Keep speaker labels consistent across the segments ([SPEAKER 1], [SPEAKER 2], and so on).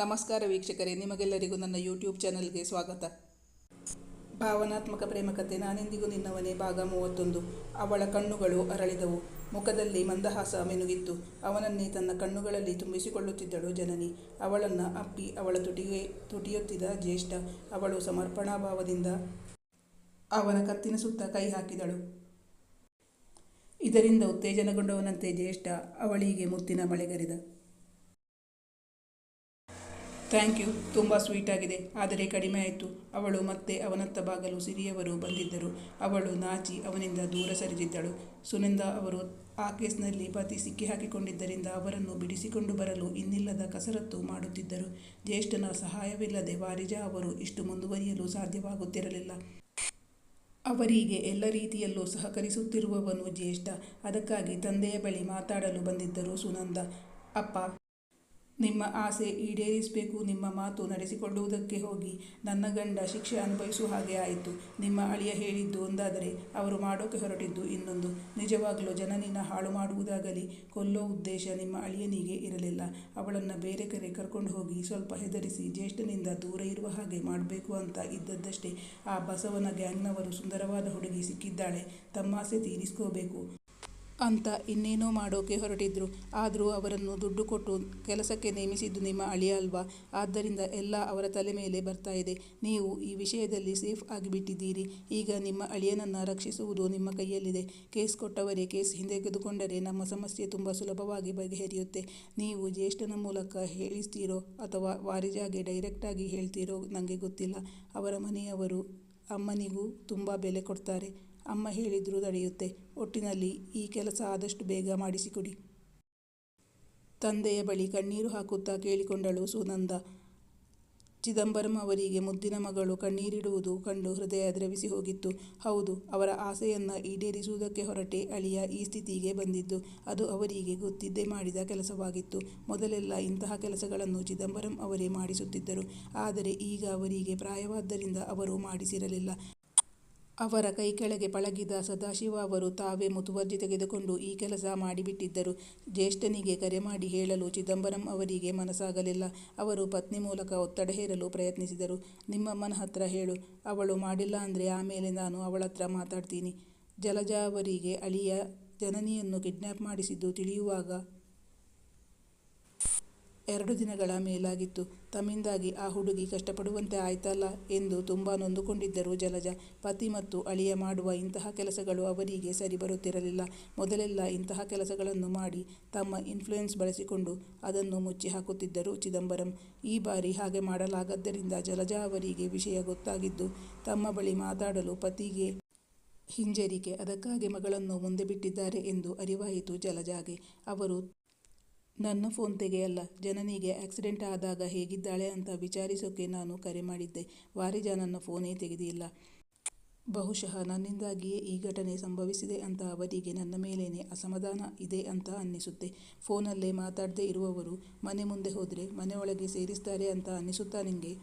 [SPEAKER 1] ನಮಸ್ಕಾರ ವೀಕ್ಷಕರೇ, ನಿಮಗೆಲ್ಲರಿಗೂ ನನ್ನ ಯೂಟ್ಯೂಬ್ ಚಾನಲ್ಗೆ ಸ್ವಾಗತ. ಭಾವನಾತ್ಮಕ ಪ್ರೇಮ ಕಥೆ ನಾನೆಂದಿಗೂ ನಿನ್ನವನೇ ಭಾಗ ಮೂವತ್ತೊಂದು. ಅವಳ ಕಣ್ಣುಗಳು ಅರಳಿದವು. ಮುಖದಲ್ಲಿ ಮಂದಹಾಸ ಮೆನುಗಿತ್ತು. ಅವನನ್ನೇ ತನ್ನ ಕಣ್ಣುಗಳಲ್ಲಿ ತುಂಬಿಸಿಕೊಳ್ಳುತ್ತಿದ್ದಳು ಜನನಿ. ಅವಳನ್ನು ಅಪ್ಪಿ ಅವಳ ತುಟಿಗೆ ತುಟಿಯುತ್ತಿದ್ದ ಜ್ಯೇಷ್ಠ. ಅವಳು ಸಮರ್ಪಣಾ ಭಾವದಿಂದ ಅವನ ಕತ್ತಿನ ಸುತ್ತ ಕೈ ಹಾಕಿದಳು. ಇದರಿಂದ ಉತ್ತೇಜನಗೊಂಡವನಂತೆ ಜ್ಯೇಷ್ಠ ಅವಳಿಗೆ ಮುತ್ತಿನ ಮಳೆಗರೆದ. Thank you. ತುಂಬ ಸ್ವೀಟ್ ಆಗಿದೆ. ಆದರೆ ಕಡಿಮೆ ಆಯಿತು. ಅವಳು ಮತ್ತೆ ಅವನತ್ತ ಬಾಗಲು ಸಿರಿಯವರು ಬಂದಿದ್ದರು. ಅವಳು ನಾಚಿ ಅವನಿಂದ ದೂರ ಸರಿದಿದ್ದಳು. ಸುನಂದ ಅವರು ಆ ಕೇಸ್ನಲ್ಲಿ ಪತಿ ಸಿಕ್ಕಿ ಹಾಕಿಕೊಂಡಿದ್ದರಿಂದ ಅವರನ್ನು ಬಿಡಿಸಿಕೊಂಡು ಬರಲು ಇನ್ನಿಲ್ಲದ ಕಸರತ್ತು ಮಾಡುತ್ತಿದ್ದರು. ಜ್ಯೇಷ್ಠನ ಸಹಾಯವಿಲ್ಲದೆ ವಾರಿಜಾ ಅವರು ಇಷ್ಟು ಮುಂದುವರಿಯಲು ಸಾಧ್ಯವಾಗುತ್ತಿರಲಿಲ್ಲ. ಅವರಿಗೆ ಎಲ್ಲ ರೀತಿಯಲ್ಲೂ ಸಹಕರಿಸುತ್ತಿರುವವನು ಜ್ಯೇಷ್ಠ. ಅದಕ್ಕಾಗಿ ತಂದೆಯ ಬಳಿ ಮಾತಾಡಲು ಬಂದಿದ್ದರು ಸುನಂದ. ಅಪ್ಪ ನಿಮ್ಮ ಆಸೆ ಈಡೇರಿಸಬೇಕು, ನಿಮ್ಮ ಮಾತು ನಡೆಸಿಕೊಳ್ಳುವುದಕ್ಕೆ ಹೋಗಿ. ನನ್ನ ಗಂಡ ಶಿಕ್ಷೆ ಅನುಭವಿಸುವ ಹಾಗೆ ಆಯಿತು. ನಿಮ್ಮ ಅಳಿಯ ಹೇಳಿದ್ದು ಒಂದಾದರೆ ಅವರು ಮಾಡೋಕೆ ಹೊರಟಿದ್ದು ಇನ್ನೊಂದು. ನಿಜವಾಗಲೂ ಜನನಿನ ಹಾಳು ಮಾಡುವುದಾಗಲಿ, ಕೊಲ್ಲೋ ಉದ್ದೇಶ ನಿಮ್ಮ ಅಳಿಯನಿಗೆ ಇರಲಿಲ್ಲ. ಅವಳನ್ನು ಬೇರೆ ಕಡೆ ಕರ್ಕೊಂಡು ಹೋಗಿ ಸ್ವಲ್ಪ ಹೆದರಿಸಿ ಜ್ಯೇಷ್ಠನಿಂದ ದೂರ ಇರುವ ಹಾಗೆ ಮಾಡಬೇಕು ಅಂತ ಇದ್ದದ್ದಷ್ಟೇ. ಆ ಬಸವನ ಗ್ಯಾಂಗ್ನವರು ಸುಂದರವಾದ ಹುಡುಗಿ ಸಿಕ್ಕಿದ್ದಾಳೆ. ತಮ್ಮಾಸೆ ತೀರಿಸ್ಕೋಬೇಕು. ಅಂತ ಇನ್ನೇನೋ ಮಾಡೋಕೆ ಹೊರಟಿದ್ರು. ಆದರೂ ಅವರನ್ನು ದುಡ್ಡು ಕೊಟ್ಟು ಕೆಲಸಕ್ಕೆ ನೇಮಿಸಿದ್ದು ನಿಮ್ಮ ಅಳಿಯ ಅಲ್ವಾ? ಆದ್ದರಿಂದ ಎಲ್ಲ ಅವರ ತಲೆ ಮೇಲೆ ಬರ್ತಾ ಇದೆ. ನೀವು ಈ ವಿಷಯದಲ್ಲಿ ಸೇಫ್ ಆಗಿಬಿಟ್ಟಿದ್ದೀರಿ. ಈಗ ನಿಮ್ಮ ಅಳಿಯನನ್ನು ರಕ್ಷಿಸುವುದು ನಿಮ್ಮ ಕೈಯಲ್ಲಿದೆ. ಕೇಸ್ ಕೊಟ್ಟವರೇ ಕೇಸ್ ಹಿಂದೆಗೆದುಕೊಂಡರೆ ನಮ್ಮ ಸಮಸ್ಯೆ ತುಂಬ ಸುಲಭವಾಗಿ ಬಗೆಹರಿಯುತ್ತೆ. ನೀವು ಜ್ಯೇಷ್ಠನ ಮೂಲಕ ಹೇಳಿಸ್ತೀರೋ ಅಥವಾ ವಾರಿಜಾಗೆ ಡೈರೆಕ್ಟಾಗಿ ಹೇಳ್ತೀರೋ ನನಗೆ ಗೊತ್ತಿಲ್ಲ. ಅವರ ಮನೆಯವರು ಅಮ್ಮನಿಗೂ ತುಂಬ ಬೆಲೆ ಕೊಡ್ತಾರೆ. ಅಮ್ಮ ಹೇಳಿದ್ರೂ ನಡೆಯುತ್ತೆ. ಒಟ್ಟಿನಲ್ಲಿ ಈ ಕೆಲಸ ಆದಷ್ಟು ಬೇಗ ಮಾಡಿಸಿಕೊಡಿ. ತಂದೆಯ ಬಳಿ ಕಣ್ಣೀರು ಹಾಕುತ್ತಾ ಕೇಳಿಕೊಂಡಳು ಸುನಂದ. ಚಿದಂಬರಂ ಅವರಿಗೆ ಮುದ್ದಿನ ಮಗಳು ಕಣ್ಣೀರಿಡುವುದು ಕಂಡು ಹೃದಯ ದ್ರವಿಸಿ ಹೋಗಿತ್ತು. ಹೌದು, ಅವರ ಆಸೆಯನ್ನು ಈಡೇರಿಸುವುದಕ್ಕೆ ಹೊರಟೆ ಅಳಿಯ ಈ ಸ್ಥಿತಿಗೆ ಬಂದಿದ್ದು. ಅದು ಅವರಿಗೆ ಗೊತ್ತಿದ್ದೇ ಮಾಡಿದ ಕೆಲಸವಾಗಿತ್ತು. ಮೊದಲೆಲ್ಲ ಇಂತಹ ಕೆಲಸಗಳನ್ನು ಚಿದಂಬರಂ ಅವರೇ ಮಾಡಿಸುತ್ತಿದ್ದರು. ಆದರೆ ಈಗ ಅವರಿಗೆ ಪ್ರಾಯವಾದ್ದರಿಂದ ಅವರು ಮಾಡಿಸಿರಲಿಲ್ಲ. ಅವರ ಕೈ ಕೆಳಗೆ ಪಳಗಿದ ಸದಾಶಿವ ಅವರು ತಾವೇ ಮುತುವರ್ಜಿ ತೆಗೆದುಕೊಂಡು ಈ ಕೆಲಸ ಮಾಡಿಬಿಟ್ಟಿದ್ದರು. ಜ್ಯೇಷ್ಠನಿಗೆ ಕರೆ ಮಾಡಿ ಹೇಳಲು ಚಿದಂಬರಂ ಅವರಿಗೆ ಮನಸ್ಸಾಗಲಿಲ್ಲ. ಅವರು ಪತ್ನಿ ಮೂಲಕ ಒತ್ತಡ ಹೇರಲು ಪ್ರಯತ್ನಿಸಿದರು. ನಿಮ್ಮಮ್ಮನ ಹತ್ರ ಹೇಳು. ಅವಳು ಮಾಡಿಲ್ಲ ಅಂದರೆ ಆಮೇಲೆ ನಾನು ಅವಳತ್ರ ಮಾತಾಡ್ತೀನಿ. ಜಲಜಾ ಅವರಿಗೆ ಅಳಿಯ ಜನನಿಯನ್ನು ಕಿಡ್ನ್ಯಾಪ್ ಮಾಡಿಸಿದ್ದು ತಿಳಿಯುವಾಗ ಎರಡು ದಿನಗಳ ಮೇಲಾಗಿತ್ತು. ತಮ್ಮಿಂದಾಗಿ ಆ ಹುಡುಗಿ ಕಷ್ಟಪಡುವಂತೆ ಆಯ್ತಲ್ಲ ಎಂದು ತುಂಬ ನೊಂದುಕೊಂಡಿದ್ದರು ಜಲಜ. ಪತಿ ಮತ್ತು ಅಳಿಯ ಮಾಡುವ ಇಂತಹ ಕೆಲಸಗಳು ಅವರಿಗೆ ಸರಿ ಬರುತ್ತಿರಲಿಲ್ಲ. ಮೊದಲೆಲ್ಲ ಇಂತಹ ಕೆಲಸಗಳನ್ನು ಮಾಡಿ ತಮ್ಮ ಇನ್ಫ್ಲುಯೆನ್ಸ್ ಬಳಸಿಕೊಂಡು ಅದನ್ನು ಮುಚ್ಚಿ ಹಾಕುತ್ತಿದ್ದರು ಚಿದಂಬರಂ. ಈ ಬಾರಿ ಹಾಗೆ ಮಾಡಲಾಗದ್ದರಿಂದ ಜಲಜಾ ಅವರಿಗೆ ವಿಷಯ ಗೊತ್ತಾಗಿದ್ದು, ತಮ್ಮ ಬಳಿ ಮಾತಾಡಲು ಪತಿಗೆ ಹಿಂಜರಿಕೆ, ಅದಕ್ಕಾಗಿ ಮಗಳನ್ನು ಮುಂದೆ ಬಿಟ್ಟಿದ್ದಾರೆ ಎಂದು ಅರಿವಾಯಿತು ಜಲಜಾಗೆ. ಅವರು ನನ್ನ ಫೋನ್ ತೆಗೆಯಲ್ಲ. ಜನನಿಗೆ ಆಕ್ಸಿಡೆಂಟ್ ಆದಾಗ ಹೇಗಿದ್ದಾಳೆ ಅಂತ ವಿಚಾರಿಸೋಕೆ ನಾನು ಕರೆ ಮಾಡಿದ್ದೆ. ವಾರಿಜಾ ನನ್ನ ಫೋನೇ ತೆಗೆದಿಲ್ಲ. ಬಹುಶಃ ನನ್ನಿಂದಾಗಿಯೇ ಈ ಘಟನೆ ಸಂಭವಿಸಿದೆ ಅಂತ ಅವರಿಗೆ ನನ್ನ ಮೇಲೇನೆ ಅಸಮಾಧಾನ ಇದೆ ಅಂತ ಅನ್ನಿಸುತ್ತೆ. ಫೋನಲ್ಲೇ ಮಾತಾಡದೇ ಇರುವವರು ಮನೆ ಮುಂದೆ ಹೋದರೆ ಮನೆಯೊಳಗೆ ಸೇರಿಸ್ತಾರೆ ಅಂತ ಅನ್ನಿಸುತ್ತಾ ನಿಂಗೆ?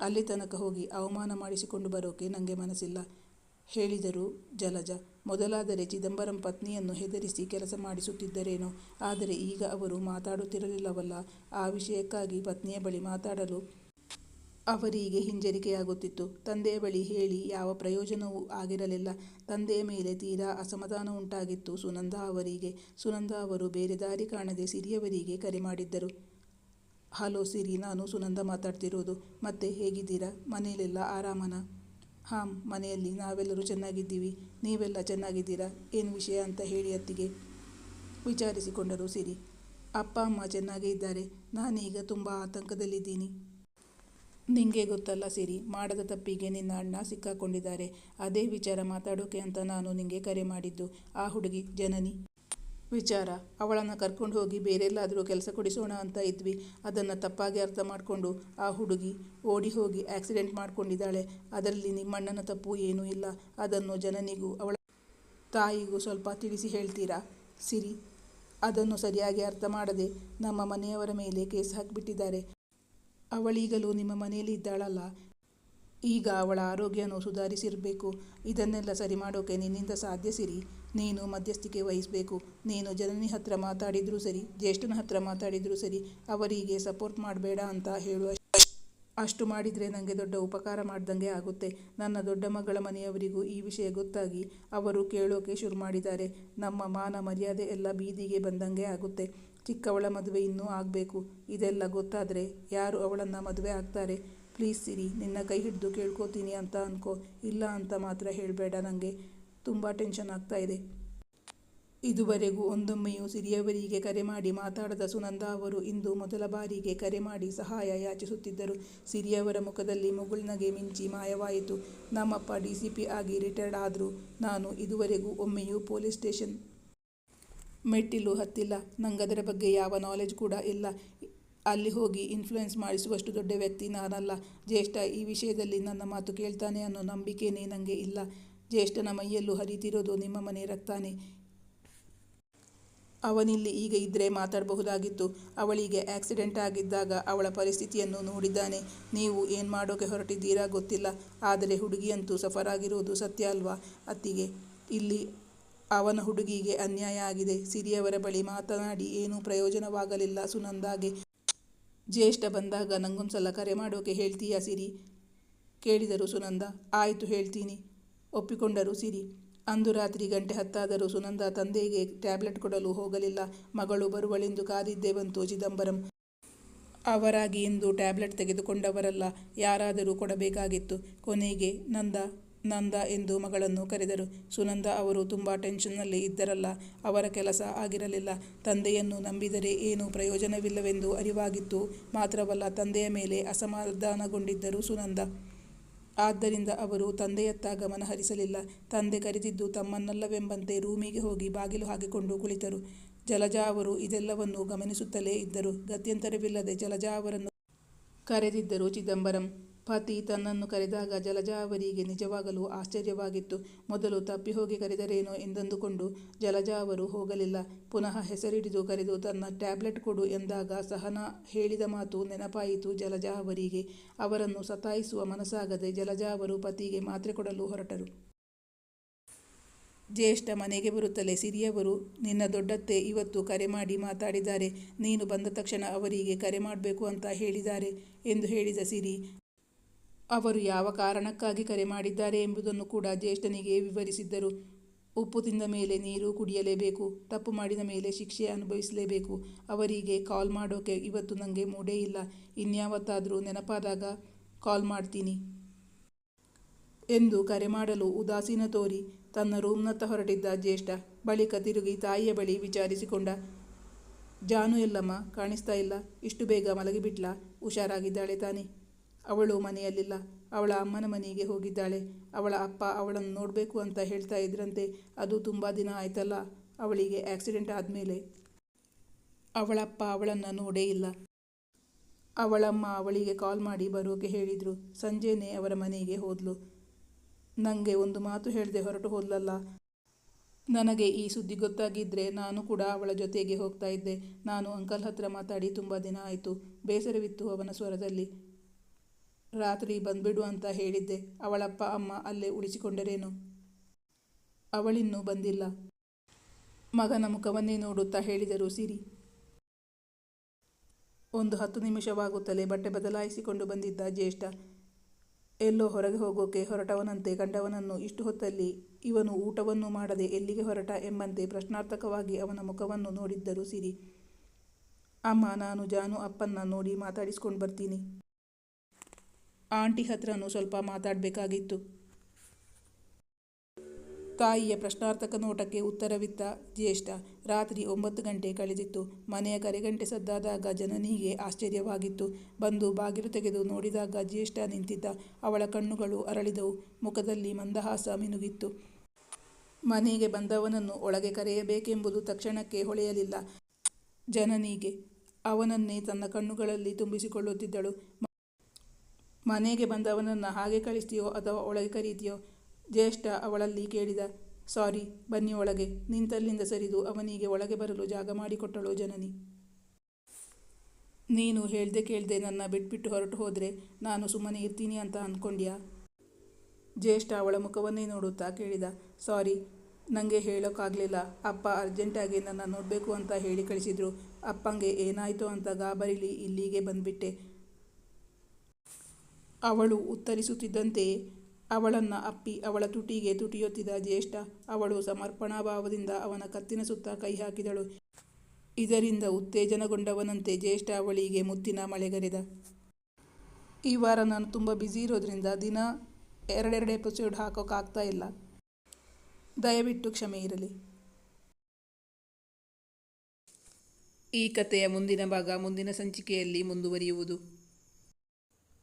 [SPEAKER 1] ಅಲ್ಲಿ ತನಕ ಹೋಗಿ ಅವಮಾನ ಮಾಡಿಸಿಕೊಂಡು ಬರೋಕೆ ನನಗೆ ಮನಸ್ಸಿಲ್ಲ. ಹೇಳಿದರು. ಜಲಜ, ಮೊದಲಾದರೆ ಚಿದಂಬರಂ ಪತ್ನಿಯನ್ನು ಹೆದರಿಸಿ ಕೆಲಸ ಮಾಡಿಸುತ್ತಿದ್ದರೇನೋ? ಆದರೆ ಈಗ ಅವರು ಮಾತಾಡುತ್ತಿರಲಿಲ್ಲವಲ್ಲ. ಆ ವಿಷಯಕ್ಕಾಗಿ ಪತ್ನಿಯ ಬಳಿ ಮಾತಾಡಲು ಅವರಿಗೆ ಹಿಂಜರಿಕೆಯಾಗುತ್ತಿತ್ತು. ತಂದೆಯ ಬಳಿ ಹೇಳಿ, ಯಾವ ಪ್ರಯೋಜನವೂ ಆಗಿರಲಿಲ್ಲ. ತಂದೆಯ ಮೇಲೆ ತೀರಾ ಅಸಮಾಧಾನ ಉಂಟಾಗಿತ್ತು ಸುನಂದ ಅವರಿಗೆ. ಸುನಂದ ಅವರು ಬೇರೆ ದಾರಿ ಕಾಣದೆ ಸಿರಿಯವರಿಗೆ ಕರೆ ಮಾಡಿದ್ದರು. ಹಲೋ ಸಿರಿ, ನಾನು ಸುನಂದ ಮಾತಾಡ್ತಿರೋದು. ಮತ್ತೆ ಹೇಗಿದ್ದೀರಾ? ಮನೆಯಲ್ಲೆಲ್ಲ ಆರಾಮನಾ? ಹಾಂ, ಮನೆಯಲ್ಲಿ ನಾವೆಲ್ಲರೂ ಚೆನ್ನಾಗಿದ್ದೀವಿ. ನೀವೆಲ್ಲ ಚೆನ್ನಾಗಿದ್ದೀರಾ? ಏನು ವಿಷಯ ಅಂತ ಹೇಳಿ ಅತ್ತಿಗೆ ವಿಚಾರಿಸಿಕೊಂಡರು ಸಿರಿ. ಅಪ್ಪ, ಅಮ್ಮ ಚೆನ್ನಾಗೇ ಇದ್ದಾರೆ. ನಾನೀಗ ತುಂಬ ಆತಂಕದಲ್ಲಿದ್ದೀನಿ. ನಿಂಗೆ ಗೊತ್ತಲ್ಲ ಸಿರಿ, ಮಾಡದ ತಪ್ಪಿಗೆ ನಿನ್ನ ಅಣ್ಣ ಸಿಕ್ಕಾಕೊಂಡಿದ್ದಾರೆ. ಅದೇ ವಿಚಾರ ಮಾತಾಡೋಕೆ ಅಂತ ನಾನು ನಿಂಗೆ ಕರೆ ಮಾಡಿದ್ದು. ಆ ಹುಡುಗಿ, ಜನನಿ. ವಿಚಾರ. ಅವಳನ್ನು ಕರ್ಕೊಂಡು ಹೋಗಿ ಬೇರೆಲ್ಲಾದರೂ ಕೆಲಸ ಕೊಡಿಸೋಣ ಅಂತ ಇದ್ವಿ. ಅದನ್ನು ತಪ್ಪಾಗಿ ಅರ್ಥ ಮಾಡಿಕೊಂಡು ಆ ಹುಡುಗಿ ಓಡಿ ಹೋಗಿ ಆಕ್ಸಿಡೆಂಟ್ ಮಾಡಿಕೊಂಡಿದ್ದಾಳೆ. ಅದರಲ್ಲಿ ನಿಮ್ಮಣ್ಣನ ತಪ್ಪು ಏನೂ ಇಲ್ಲ. ಅದನ್ನು ಜನನಿಗೂ ಅವಳ ತಾಯಿಗೂ ಸ್ವಲ್ಪ ತಿಳಿಸಿ ಹೇಳ್ತೀರಾ? ಸಿರಿ. ಅದನ್ನು ಸರಿಯಾಗಿ ಅರ್ಥ ಮಾಡದೆ ನಮ್ಮ ಮನೆಯವರ ಮೇಲೆ ಕೇಸ್ ಹಾಕಿಬಿಟ್ಟಿದ್ದಾರೆ. ಅವಳೀಗಲೂ ನಿಮ್ಮ ಮನೆಯಲ್ಲಿ ಇದ್ದಾಳಲ್ಲ? ಈಗ ಅವಳ ಆರೋಗ್ಯನೂ ಸುಧಾರಿಸಿರಬೇಕು. ಇದನ್ನೆಲ್ಲ ಸರಿ ಮಾಡೋಕೆ ನಿನ್ನಿಂದ ಸಾಧ್ಯ ಸಿರಿ. ನೀನು ಮಧ್ಯಸ್ಥಿಕೆ ವಹಿಸಬೇಕು ನೀನು ಜನನಿ ಹತ್ರ ಮಾತಾಡಿದರೂ ಸರಿ, ಜ್ಯೇಷ್ಠನ ಹತ್ರ ಮಾತಾಡಿದರೂ ಸರಿ ಅವರಿಗೆ ಸಪೋರ್ಟ್ ಮಾಡಬೇಡ ಅಂತ ಹೇಳುವ ಅಷ್ಟು ಮಾಡಿದರೆ ನನಗೆ ದೊಡ್ಡ ಉಪಕಾರ ಮಾಡ್ದಂಗೆ ಆಗುತ್ತೆ. ನನ್ನ ದೊಡ್ಡ ಮಗಳ ಮನೆಯವರಿಗೂ ಈ ವಿಷಯ ಗೊತ್ತಾಗಿ ಅವರು ಕೇಳೋಕೆ ಶುರು ಮಾಡಿದ್ದಾರೆ ನಮ್ಮ ಮಾನ ಮರ್ಯಾದೆ ಎಲ್ಲ ಬೀದಿಗೆ ಬಂದಂಗೆ ಆಗುತ್ತೆ. ಚಿಕ್ಕವಳ ಮದುವೆ ಇನ್ನೂ ಆಗಬೇಕು ಇದೆಲ್ಲ ಗೊತ್ತಾದರೆ ಯಾರು ಅವಳನ್ನ ಮದುವೆ ಆಗ್ತಾರೆ. ಪ್ಲೀಸ್ ಸಿರಿ ನಿನ್ನ ಕೈ ಹಿಡಿದು ಕೇಳ್ಕೋತೀನಿ ಅಂತ ಅನ್ಕೋ. ಇಲ್ಲ ಅಂತ ಮಾತ್ರ ಹೇಳಬೇಡ ನಂಗೆ ತುಂಬಾ ಟೆನ್ಷನ್ ಆಗ್ತಾ ಇದೆ. ಇದುವರೆಗೂ ಒಂದೊಮ್ಮೆಯೂ ಸಿರಿಯವರಿಗೆ ಕರೆ ಮಾಡಿ ಮಾತಾಡದ ಸುನಂದ ಅವರು ಇಂದು ಮೊದಲ ಬಾರಿಗೆ ಕರೆ ಮಾಡಿ ಸಹಾಯ ಯಾಚಿಸುತ್ತಿದ್ದರು. ಸಿರಿಯವರ ಮುಖದಲ್ಲಿ ಮುಗುಳ್ನಗೆ ಮಿಂಚಿ ಮಾಯವಾಯಿತು. ನಮ್ಮಪ್ಪ ಡಿ ಸಿ ಪಿ ಆಗಿ ರಿಟೈರ್ಡ್ ಆದರೂ ನಾನು ಇದುವರೆಗೂ ಒಮ್ಮೆಯೂ ಪೊಲೀಸ್ ಸ್ಟೇಷನ್ ಮೆಟ್ಟಿಲು ಹತ್ತಿಲ್ಲ. ನಂಗದರ ಬಗ್ಗೆ ಯಾವ ನಾಲೆಜ್ ಕೂಡ ಇಲ್ಲ. ಅಲ್ಲಿ ಹೋಗಿ ಇನ್ಫ್ಲುಯೆನ್ಸ್ ಮಾಡಿಸುವಷ್ಟು ದೊಡ್ಡ ವ್ಯಕ್ತಿ ನಾನಲ್ಲ. ಜ್ಯೇಷ್ಠ ಈ ವಿಷಯದಲ್ಲಿ ನನ್ನ ಮಾತು ಕೇಳ್ತಾನೆ ಅನ್ನೋ ನಂಬಿಕೆನೇ ನನಗೆ ಇಲ್ಲ. ಜ್ಯೇಷ್ಠನ ಮೈಯಲ್ಲೂ ಹರಿತಿರೋದು ನಿಮ್ಮ ಮನೆ ರಕ್ತಾನೆ ಅವನಿಲ್ಲಿ ಈಗ ಇದ್ರೆ ಮಾತಾಡಬಹುದಾಗಿತ್ತು ಅವಳಿಗೆ ಆಕ್ಸಿಡೆಂಟ್ ಆಗಿದ್ದಾಗ ಅವಳ ಪರಿಸ್ಥಿತಿಯನ್ನು ನೋಡಿದ್ದಾನೆ. ನೀವು ಏನು ಮಾಡೋಕೆ ಹೊರಟಿದ್ದೀರಾ ಗೊತ್ತಿಲ್ಲ. ಆದರೆ ಹುಡುಗಿಯಂತೂ ಸಫರ್ ಆಗಿರೋದು ಸತ್ಯ ಅಲ್ವಾ ಅತ್ತಿಗೆ. ಇಲ್ಲಿ ಅವನ ಹುಡುಗಿಗೆ ಅನ್ಯಾಯ ಆಗಿದೆ. ಸಿರಿಯವರ ಬಳಿ ಮಾತನಾಡಿ ಏನೂ ಪ್ರಯೋಜನವಾಗಲಿಲ್ಲ ಸುನಂದಾಗೆ. ಜ್ಯೇಷ್ಠ ಬಂದಾಗ ನಂಗೊಂದ್ಸಲ ಕರೆ ಮಾಡೋಕೆ ಹೇಳ್ತೀಯಾ ಸಿರಿ ಕೇಳಿದರು ಸುನಂದ. ಆಯಿತು ಹೇಳ್ತೀನಿ ಒಪ್ಪಿಕೊಂಡರು, ಸಿರಿ. ಅಂದು ರಾತ್ರಿ ಗಂಟೆ ಹತ್ತಾದರೂ ಸುನಂದ ತಂದೆಗೆ ಟ್ಯಾಬ್ಲೆಟ್ ಕೊಡಲು ಹೋಗಲಿಲ್ಲ. ಮಗಳು ಬರುವಳೆಂದು ಕಾದಿದ್ದೇ ಬಂತು ಚಿದಂಬರಂ. ಅವರಾಗಿ ಎಂದು ಟ್ಯಾಬ್ಲೆಟ್ ತೆಗೆದುಕೊಂಡವರಲ್ಲ. ಯಾರಾದರೂ ಕೊಡಬೇಕಾಗಿತ್ತು. ಕೊನೆಗೆ ನಂದ ನಂದ ಎಂದು ಮಗಳನ್ನು ಕರೆದರು. ಸುನಂದ ಅವರು ತುಂಬ ಟೆನ್ಷನ್ನಲ್ಲಿ ಇದ್ದರಲ್ಲ. ಅವರ ಕೆಲಸ ಆಗಿರಲಿಲ್ಲ. ತಂದೆಯನ್ನು ನಂಬಿದರೆ ಏನೂ ಪ್ರಯೋಜನವಿಲ್ಲವೆಂದು ಅರಿವಾಗಿತ್ತು ಮಾತ್ರವಲ್ಲ ತಂದೆಯ ಮೇಲೆ ಅಸಮಾಧಾನಗೊಂಡಿದ್ದರು ಸುನಂದ. ಆದ್ದರಿಂದ ಅವರು ತಂದೆಯತ್ತ ಗಮನ ಹರಿಸಲಿಲ್ಲ. ತಂದೆ ಕರೆದಿದ್ದು ತಮ್ಮನ್ನಲ್ಲವೆಂಬಂತೆ ರೂಮಿಗೆ ಹೋಗಿ ಬಾಗಿಲು ಹಾಕಿಕೊಂಡು ಕುಳಿತರು. ಜಲಜಾ ಅವರು ಇದೆಲ್ಲವನ್ನೂ ಗಮನಿಸುತ್ತಲೇ ಇದ್ದರು. ಗತ್ಯಂತರವಿಲ್ಲದೆ ಜಲಜ ಅವರನ್ನು ಕರೆದಿದ್ದರು ಚಿದಂಬರಂ. ಪತಿ ತನ್ನನ್ನು ಕರೆದಾಗ ಜಲಜಾವರಿಗೆ ನಿಜವಾಗಲೂ ಆಶ್ಚರ್ಯವಾಗಿತ್ತು. ಮೊದಲು ತಪ್ಪಿಹೋಗಿ ಕರೆದರೇನೋ ಎಂದಂದುಕೊಂಡು ಜಲಜಾವರು ಹೋಗಲಿಲ್ಲ. ಪುನಃ ಹೆಸರಿಡಿದು ಕರೆದು ತನ್ನ ಟ್ಯಾಬ್ಲೆಟ್ ಕೊಡು ಎಂದಾಗ ಸಹನಾ ಹೇಳಿದ ಮಾತು ನೆನಪಾಯಿತು ಜಲಜಾವರಿಗೆ. ಅವರನ್ನು ಸತಾಯಿಸುವ ಮನಸ್ಸಾಗದೆ ಜಲಜಾವರು ಪತಿಗೆ ಮಾತ್ರೆ ಕೊಡಲು ಹೊರಟರು. ಜ್ಯೇಷ್ಠ ಮನೆಗೆ ಬರುತ್ತಲೇ ಸಿರಿಯವರು, ನಿನ್ನ ದೊಡ್ಡತ್ತೆ ಇವತ್ತು ಕರೆ ಮಾಡಿ ಮಾತಾಡಿದ್ದಾರೆ. ನೀನು ಬಂದ ತಕ್ಷಣ ಅವರಿಗೆ ಕರೆ ಮಾಡಬೇಕು ಅಂತ ಹೇಳಿದ್ದಾರೆ ಎಂದು ಹೇಳಿದ ಸಿರಿ. ಅವರು ಯಾವ ಕಾರಣಕ್ಕಾಗಿ ಕರೆ ಮಾಡಿದ್ದಾರೆ ಎಂಬುದನ್ನು ಕೂಡ ಜ್ಯೇಷ್ಠನಿಗೆ ವಿವರಿಸಿದ್ದರು. ಉಪ್ಪು ತಿಂದ ಮೇಲೆ ನೀರು ಕುಡಿಯಲೇಬೇಕು. ತಪ್ಪು ಮಾಡಿದ ಮೇಲೆ ಶಿಕ್ಷೆ ಅನುಭವಿಸಲೇಬೇಕು ಅವರಿಗೆ ಕಾಲ್ ಮಾಡೋಕೆ ಇವತ್ತು ನನಗೆ ಮೂಡೇ ಇಲ್ಲ. ಇನ್ಯಾವತ್ತಾದರೂ ನೆನಪಾದಾಗ ಕಾಲ್ ಮಾಡ್ತೀನಿ. ಎಂದು ಕರೆ ಮಾಡಲು ಉದಾಸೀನ ತೋರಿ ತನ್ನ ರೂಮ್ನತ್ತ ಹೊರಟಿದ್ದ ಜ್ಯೇಷ್ಠ. ಬಳಿಕ ತಿರುಗಿ ತಾಯಿಯ ಬಳಿ ವಿಚಾರಿಸಿಕೊಂಡ. ಜಾನು ಎಲ್ಲಮ್ಮ, ಕಾಣಿಸ್ತಾ ಇಲ್ಲ. ಇಷ್ಟು ಬೇಗ ಮಲಗಿಬಿಟ್ಲ ಹುಷಾರಾಗಿದ್ದಾಳೆ ತಾನೇ. ಅವಳು ಮನೆಯಲ್ಲಿಲ್ಲ. ಅವಳ ಅಮ್ಮನ ಮನೆಗೆ ಹೋಗಿದ್ದಾಳೆ. ಅವಳ ಅಪ್ಪ ಅವಳನ್ನು ನೋಡಬೇಕು ಅಂತ ಹೇಳ್ತಾ ಇದ್ರಂತೆ. ಅದು ತುಂಬ ದಿನ ಆಯ್ತಲ್ಲ ಅವಳಿಗೆ ಆಕ್ಸಿಡೆಂಟ್ ಆದಮೇಲೆ ಅವಳಪ್ಪ ಅವಳನ್ನು ನೋಡೇ ಇಲ್ಲ. ಅವಳಮ್ಮ ಅವಳಿಗೆ ಕಾಲ್ ಮಾಡಿ ಬರೋಕೆ ಹೇಳಿದ್ರು. ಸಂಜೆನೇ ಅವರ ಮನೆಗೆ ಹೋದ್ಲು. ನನಗೆ ಒಂದು ಮಾತು ಹೇಳದೆ ಹೊರಟು ಹೋದ್ಲಲ್ಲ. ನನಗೆ ಈ ಸುದ್ದಿ ಗೊತ್ತಾಗಿದ್ರೆ ನಾನು ಕೂಡ ಅವಳ ಜೊತೆಗೆ ಹೋಗ್ತಾ ಇದ್ದೆ. ನಾನು ಅಂಕಲ್ ಹತ್ರ ಮಾತಾಡಿ ತುಂಬ ದಿನ ಆಯಿತು ಬೇಸರವಿತ್ತು ಅವನ ಸ್ವರದಲ್ಲಿ. ರಾತ್ರಿ ಬಂದ್ಬಿಡು ಅಂತ ಹೇಳಿದ್ದೆ. ಅವಳಪ್ಪ, ಅಮ್ಮ ಅಲ್ಲೇ ಉಳಿಸಿಕೊಂಡರೇನು ಅವಳಿನ್ನೂ ಬಂದಿಲ್ಲ. ಮಗನ ಮುಖವನ್ನೇ ನೋಡುತ್ತಾ ಹೇಳಿದರು ಸಿರಿ. ಒಂದು ಹತ್ತು ನಿಮಿಷವಾಗುತ್ತಲೇ ಬಟ್ಟೆ ಬದಲಾಯಿಸಿಕೊಂಡು ಬಂದಿದ್ದ ಜ್ಯೇಷ್ಠ. ಎಲ್ಲೋ ಹೊರಗೆ ಹೋಗೋಕೆ ಹೊರಟವನಂತೆ ಕಂಡವನನ್ನು ಇಷ್ಟು ಹೊತ್ತಲ್ಲಿ ಇವನು ಊಟವನ್ನು ಮಾಡದೆ ಎಲ್ಲಿಗೆ ಹೊರಟ ಎಂಬಂತೆ ಪ್ರಶ್ನಾರ್ಥಕವಾಗಿ ಅವನ ಮುಖವನ್ನು ನೋಡಿದ್ದರು ಸಿರಿ. ಅಮ್ಮ, ನಾನು ಜಾನು ಅಪ್ಪನ್ನ ನೋಡಿ ಮಾತಾಡಿಸ್ಕೊಂಡು ಬರ್ತೀನಿ. ಆಂಟಿ ಹತ್ರನೂ ಸ್ವಲ್ಪ ಮಾತಾಡಬೇಕಾಗಿತ್ತು ತಾಯಿಯ ಪ್ರಶ್ನಾರ್ಥಕ ನೋಟಕ್ಕೆ ಉತ್ತರವಿತ್ತ ಜ್ಯೇಷ್ಠ. ರಾತ್ರಿ ಒಂಬತ್ತು ಗಂಟೆ ಕಳೆದಿತ್ತು. ಮನೆಯ ಕರೆಗಂಟೆ ಸದ್ದಾದಾಗ ಜನನಿಗೆ ಆಶ್ಚರ್ಯವಾಗಿತ್ತು. ಬಂದು ಬಾಗಿಲು ತೆಗೆದು ನೋಡಿದಾಗ ಜ್ಯೇಷ್ಠ ನಿಂತಿದ್ದ. ಅವಳ ಕಣ್ಣುಗಳು ಅರಳಿದವು. ಮುಖದಲ್ಲಿ ಮಂದಹಾಸ ಮಿನುಗಿತ್ತು. ಮನೆಗೆ ಬಂದವನನ್ನು ಒಳಗೆ ಕರೆಯಬೇಕೆಂಬುದು ತಕ್ಷಣಕ್ಕೆ ಹೊಳೆಯಲಿಲ್ಲ ಜನನಿಗೆ. ಅವನನ್ನೇ ತನ್ನ ಕಣ್ಣುಗಳಲ್ಲಿ ತುಂಬಿಸಿಕೊಳ್ಳುತ್ತಿದ್ದಳು. ಮನೆಗೆ ಬಂದವನನ್ನು ಹಾಗೆ ಕಳಿಸ್ತೀಯೋ ಅಥವಾ ಒಳಗೆ ಕರೀತೀಯೋ, ಜ್ಯೇಷ್ಠ ಅವಳಲ್ಲಿ ಕೇಳಿದ. ಸಾರಿ, ಬನ್ನಿ ಒಳಗೆ. ನಿಂತಲ್ಲಿಂದ ಸರಿದು ಅವನಿಗೆ ಒಳಗೆ ಬರಲು ಜಾಗ ಮಾಡಿಕೊಟ್ಟಳು ಜನನಿ. ನೀನು ಹೇಳ್ದೆ ಕೇಳ್ದೆ ನನ್ನ ಬಿಟ್ಬಿಟ್ಟು ಹೊರಟು ಹೋದರೆ ನಾನು ಸುಮ್ಮನೆ ಇರ್ತೀನಿ ಅಂತ ಅಂದ್ಕೊಂಡ್ಯಾ ಜ್ಯೇಷ್ಠ ಅವಳ ಮುಖವನ್ನೇ ನೋಡುತ್ತಾ ಕೇಳಿದ, ಸಾರಿ ನನಗೆ ಹೇಳೋಕ್ಕಾಗಲಿಲ್ಲ ಅಪ್ಪ ಅರ್ಜೆಂಟಾಗಿ ನನ್ನ ನೋಡಬೇಕು ಅಂತ ಹೇಳಿ ಕಳಿಸಿದ್ರು ಅಪ್ಪಂಗೆ ಏನಾಯಿತು ಅಂತ ಗಾಬರಿಲಿ ಇಲ್ಲಿಗೆ ಬಂದ್ಬಿಟ್ಟೆ ಅವಳು ಉತ್ತರಿಸುತ್ತಿದ್ದಂತೆಯೇ ಅವಳನ್ನು ಅಪ್ಪಿ ಅವಳ ತುಟಿಗೆ ತುಟಿಯುತ್ತಿದ್ದ ಜ್ಯೇಷ್ಠ ಅವಳು ಸಮರ್ಪಣಾಭಾವದಿಂದ ಅವನ ಕತ್ತಿನ ಸುತ್ತ ಕೈ ಹಾಕಿದಳು. ಇದರಿಂದ ಉತ್ತೇಜನಗೊಂಡವನಂತೆ ಜ್ಯೇಷ್ಠ ಅವಳಿಗೆ ಮುತ್ತಿನ ಮಳೆಗರೆದ. ಈ ವಾರ ನಾನು ತುಂಬ ಬ್ಯುಸಿ ಇರೋದ್ರಿಂದ ದಿನ ಎರಡೆರಡು ಎಪಿಸೋಡ್ ಹಾಕೋಕ್ಕಾಗ್ತಾ ಇಲ್ಲ. ದಯವಿಟ್ಟು ಕ್ಷಮೆ ಇರಲಿ. ಈ ಕಥೆಯ ಮುಂದಿನ ಭಾಗ ಮುಂದಿನ ಸಂಚಿಕೆಯಲ್ಲಿ ಮುಂದುವರಿಯುವುದು.